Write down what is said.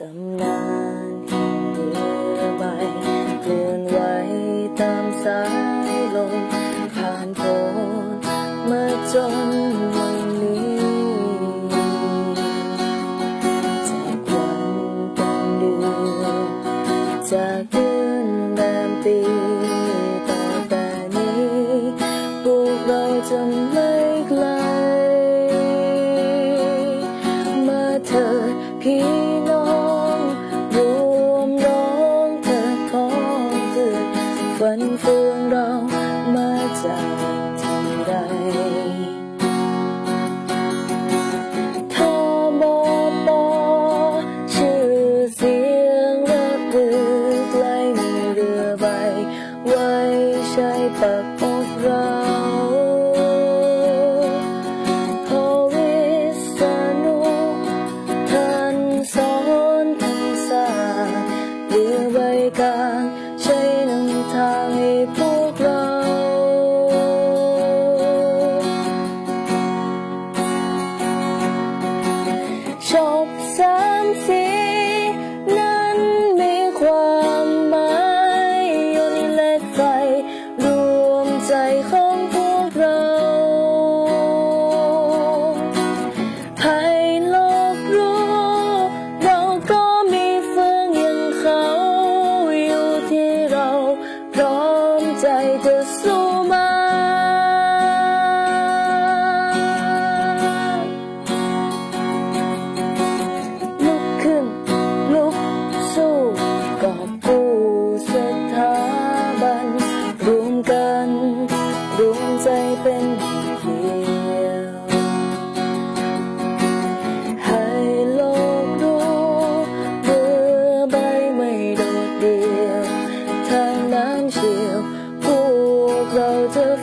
ตำนานแห่งเรือใบเคลื่อนไหวตามสายลมผ่านโพนมาจนวัน งเรามาจากที่ใดทบปชื่อเสียงรับลืกลมีเรือใบ ไว้ใช้ปักอกเราพอวิสานุท่านสอนคงสาเรือใบกลาง the sun. roads